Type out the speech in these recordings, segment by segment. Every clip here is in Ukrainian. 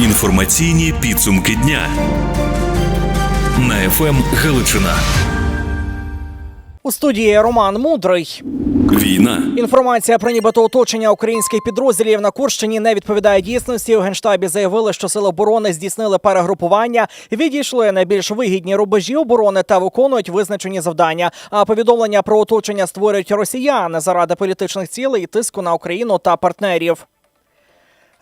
Інформаційні підсумки дня на ФМ Галичина. У студії Роман Мудрий. Війна. Інформація про нібито оточення українських підрозділів на Курщині не відповідає дійсності. У генштабі заявили, що сили оборони здійснили перегрупування, відійшли на більш вигідні рубежі оборони та виконують визначені завдання. А повідомлення про оточення створюють росіяни заради політичних цілей і тиску на Україну та партнерів.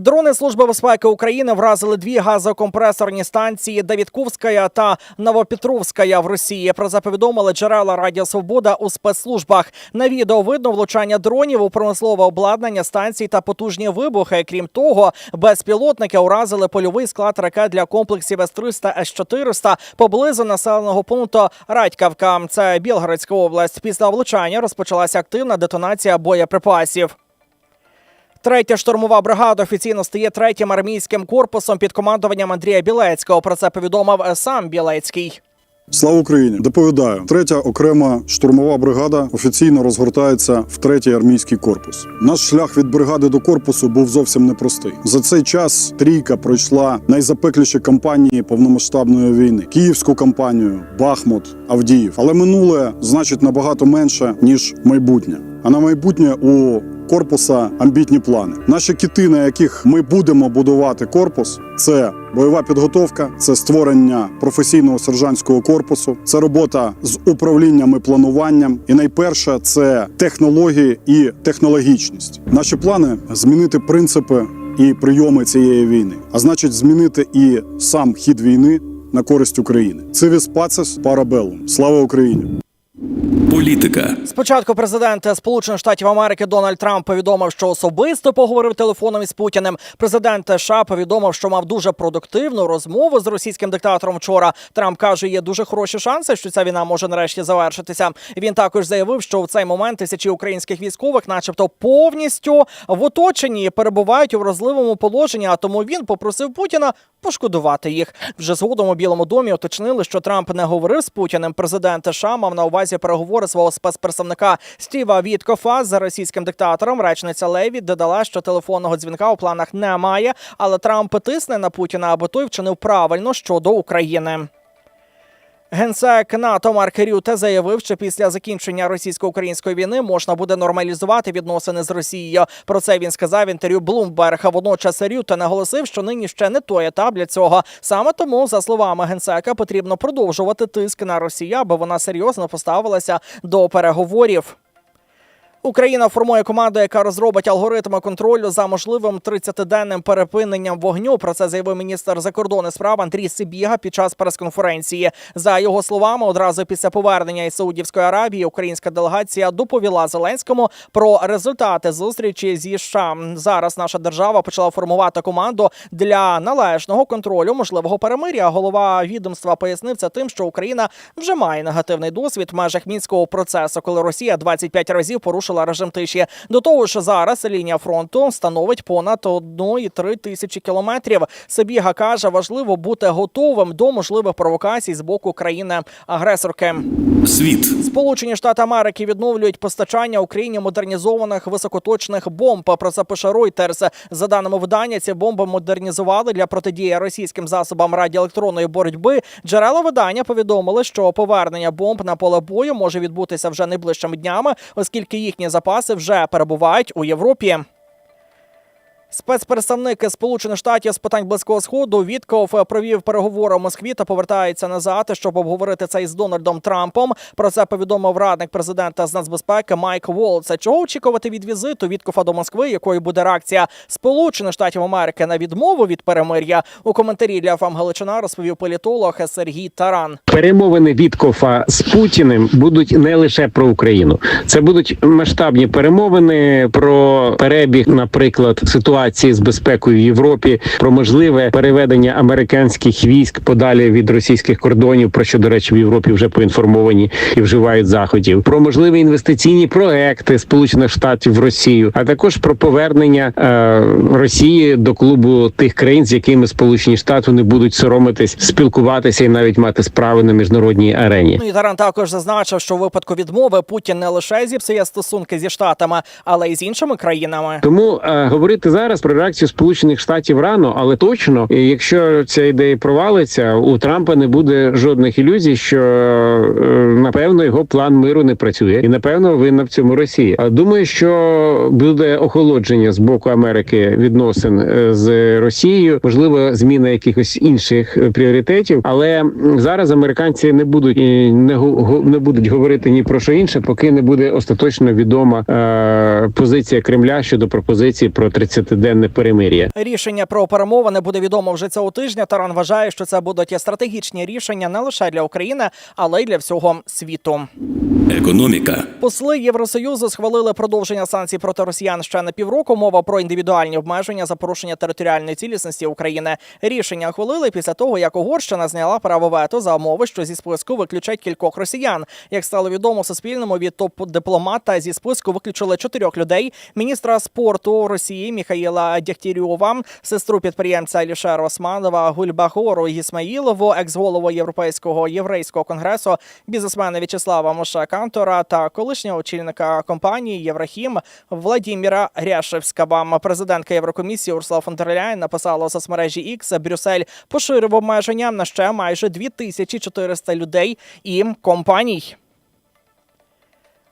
Дрони Служби безпеки України вразили дві газокомпресорні станції Давідковська та Новопетровська в Росії. Про це повідомили джерела Радіо Свобода у спецслужбах. На відео видно влучання дронів у промислове обладнання станцій та потужні вибухи. Крім того, безпілотники уразили польовий склад ракет для комплексів С-300, С-400 поблизу населеного пункту Радькавка. Це Білгородська область. Після влучання розпочалася активна детонація боєприпасів. Третя штурмова бригада офіційно стає третім армійським корпусом під командуванням Андрія Білецького. Про це повідомив е, сам Білецький. Слава Україні! Доповідаю, третя окрема штурмова бригада офіційно розгортається в третій армійський корпус. Наш шлях від бригади до корпусу був зовсім непростий. За цей час трійка пройшла найзапекліші кампанії повномасштабної війни: Київську кампанію, Бахмут, Авдіїв. Але минуле значить набагато менше ніж майбутнє. А на майбутнє у корпуса амбітні плани. Наші кіти, на яких ми будемо будувати корпус, це бойова підготовка, це створення професійного сержантського корпусу, це робота з управлінням і плануванням. І найперше це технології і технологічність. Наші плани змінити принципи і прийоми цієї війни, а значить, змінити і сам хід війни на користь України. Цивіс пацес парабелум. Слава Україні! Політика. Спочатку президент Сполучених Штатів Америки Дональд Трамп повідомив, що особисто поговорив телефоном із Путіним. Президент США повідомив, що мав дуже продуктивну розмову з російським диктатором вчора. Трамп каже, є дуже хороші шанси, що ця війна може нарешті завершитися. Він також заявив, що в цей момент тисячі українських військових, начебто, повністю в оточенні перебувають у вразливому положенні. А тому він попросив Путіна пошкодувати їх. Вже згодом у Білому домі уточнили, що Трамп не говорив з Путіним. Президент США мав на увазі переговори свого спецпредставника Стіва Віткофа з російським диктатором. Речниця Леві додала, що телефонного дзвінка у планах немає, але Трамп тисне на Путіна, аби той вчинив правильно щодо України. Генсек НАТО Марк Рюте заявив, що після закінчення російсько-української війни можна буде нормалізувати відносини з Росією. Про це він сказав в інтерв'ю Блумберга. Водночас Рюте наголосив, що нині ще не той етап для цього. Саме тому, за словами генсека, потрібно продовжувати тиск на Росію, аби вона серйозно поставилася до переговорів. Україна формує команду, яка розробить алгоритми контролю за можливим 30-денним перепиненням вогню. Про це заявив міністр закордонних справ Андрій Сибіга під час прес-конференції. За його словами, одразу після повернення із Саудівської Аравії українська делегація доповіла Зеленському про результати зустрічі зі США. Зараз наша держава почала формувати команду для належного контролю можливого перемиря. Голова відомства пояснив це тим, що Україна вже має негативний досвід в межах мінського процесу, коли Росія 25 разів порушила режим тиші. До того ж, зараз лінія фронту становить понад 1,3 тисячі кілометрів. Сибіга каже, важливо бути готовим до можливих провокацій з боку країни-агресорки. Світ. Сполучені Штати Америки відновлюють постачання Україні модернізованих високоточних бомб. Про це пише Reuters. За даними видання, ці бомби модернізували для протидії російським засобам радіоелектронної боротьби. Джерела видання повідомили, що повернення бомб на поле бою може відбутися вже найближчими днями, оскільки їхні запаси вже перебувають у Європі. Спецпредставник Сполучених Штатів з питань близького сходу Вітков провів переговори у Москві та повертається назад, щоб обговорити це із Дональдом Трампом. Про це повідомив радник президента з нацбезпеки Майк Волц. Чого очікувати від візиту Віткофа до Москви? Якою буде реакція Сполучених Штатів Америки на відмову від перемир'я? У коментарі для ФАМ Галичина розповів політолог Сергій Таран. перемовини Віткофа з Путіним будуть не лише про Україну, це будуть масштабні перемовини про перебіг, наприклад, ситуації з безпекою в Європі, про можливе переведення американських військ подалі від російських кордонів, про що до речі в Європі вже поінформовані і вживають заходів, про можливі інвестиційні проекти Сполучених Штатів в Росію, а також про повернення е, Росії до клубу тих країн, з якими Сполучені Штати не будуть соромитись, спілкуватися і навіть мати справи на міжнародній арені. Ну і Таран також зазначив, що в випадку відмови Путін не лише зіпсує стосунки зі штатами, але й з іншими країнами. Тому е, говорити зараз зараз про реакцію Сполучених Штатів рано, але точно, якщо ця ідея провалиться, у Трампа не буде жодних ілюзій, що е, напевно його план миру не працює, і напевно винна в цьому Росія. Думаю, що буде охолодження з боку Америки відносин е, з Росією, можливо, зміна якихось інших е, пріоритетів. Але зараз американці не будуть не не будуть говорити ні про що інше, поки не буде остаточно відома позиція Кремля щодо пропозиції про 30-денне перемир'я. Рішення про перемовини буде відомо вже цього тижня. Таран вважає, що це будуть стратегічні рішення не лише для України, але й для всього світу. Економіка. Посли Євросоюзу схвалили продовження санкцій проти росіян ще на півроку. Мова про індивідуальні обмеження за порушення територіальної цілісності України. Рішення ухвалили після того, як Угорщина зняла право вето за умови, що зі списку виключать кількох росіян. Як стало відомо Суспільному від топ-дипломата зі списку виключили чотирьох людей: міністра спорту Росії Міхаїла Дягтярьова, сестру підприємця Алішера Османова, Гульбагору Ісмаїлову, екс-голову Європейського єврейського конгресу, бізнесмена В'ячеслава Моша Кантора та колишнього очільника компанії Єврахім Владіміра Ряшевського. Президентка Єврокомісії Урсула фон дер Ляйн написала у соцмережі X, Брюссель поширив обмеження на ще майже 2400 людей і компаній.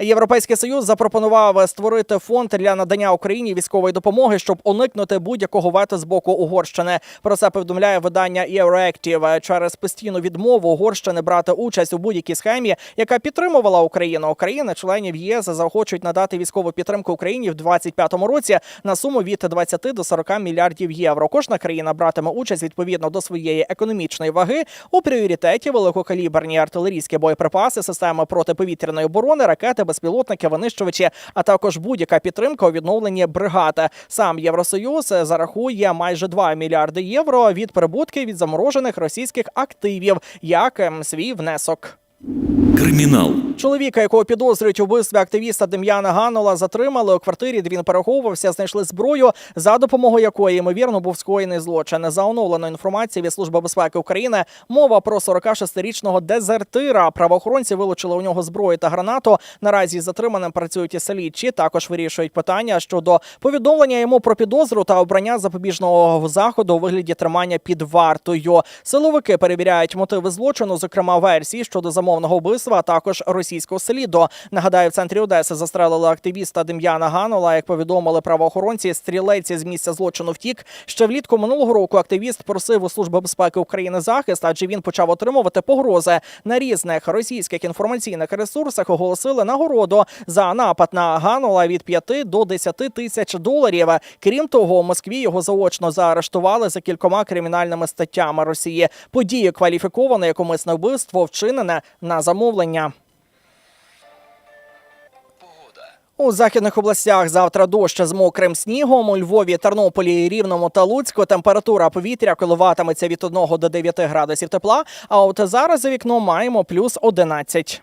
Європейський союз запропонував створити фонд для надання Україні військової допомоги, щоб уникнути будь-якого вето з боку Угорщини. Про це повідомляє видання Euroactive. через постійну відмову Угорщини брати участь у будь-якій схемі, яка підтримувала Україну. Україна, членів ЄС, заохочують надати військову підтримку Україні в 2025 році на суму від 20 до 40 мільярдів євро. Кожна країна братиме участь відповідно до своєї економічної ваги у пріоритеті великокаліберні артилерійські боєприпаси, системи протиповітряної оборони, ракети, безпілотники, винищувачі, а також будь-яка підтримка у відновленні бригади. Сам Євросоюз зарахує майже 2 мільярди євро від прибутків від заморожених російських активів як ем, свій внесок. Кримінал. Чоловіка, якого підозрюють у вбивстві активіста Дем'яна Ганула, затримали у квартирі, де він переховувався, знайшли зброю, за допомогою якої ймовірно був скоєний злочин. За оновленою інформацією від Служби безпеки України мова про 46-річного дезертира. Правоохоронці вилучили у нього зброю та гранату. Наразі з затриманим працюють і слідчі. Також вирішують питання щодо повідомлення йому про підозру та обрання запобіжного заходу у вигляді тримання під вартою. Силовики перевіряють мотиви злочину, зокрема версії щодо замовного вбивства, а також російського сліду. Нагадаю, в центрі Одеси застрелили активіста Дем'яна Ганула. Як повідомили правоохоронці, стрілець з місця злочину втік. Ще влітку минулого року активіст просив у Служби безпеки України захист, адже він почав отримувати погрози на різних російських інформаційних ресурсах. Оголосили нагороду за напад на Ганула від 5 до 10 тисяч доларів. Крім того, у Москві його заочно заарештували за кількома кримінальними статтями Росії. Подію кваліфіковано як умисне вбивство, вчинене на замовлення. У західних областях завтра дощ з мокрим снігом. У Львові, Тернополі, Рівному та Луцьку температура повітря коливатиметься від 1 до 9 градусів тепла. А от зараз за вікном маємо плюс 11.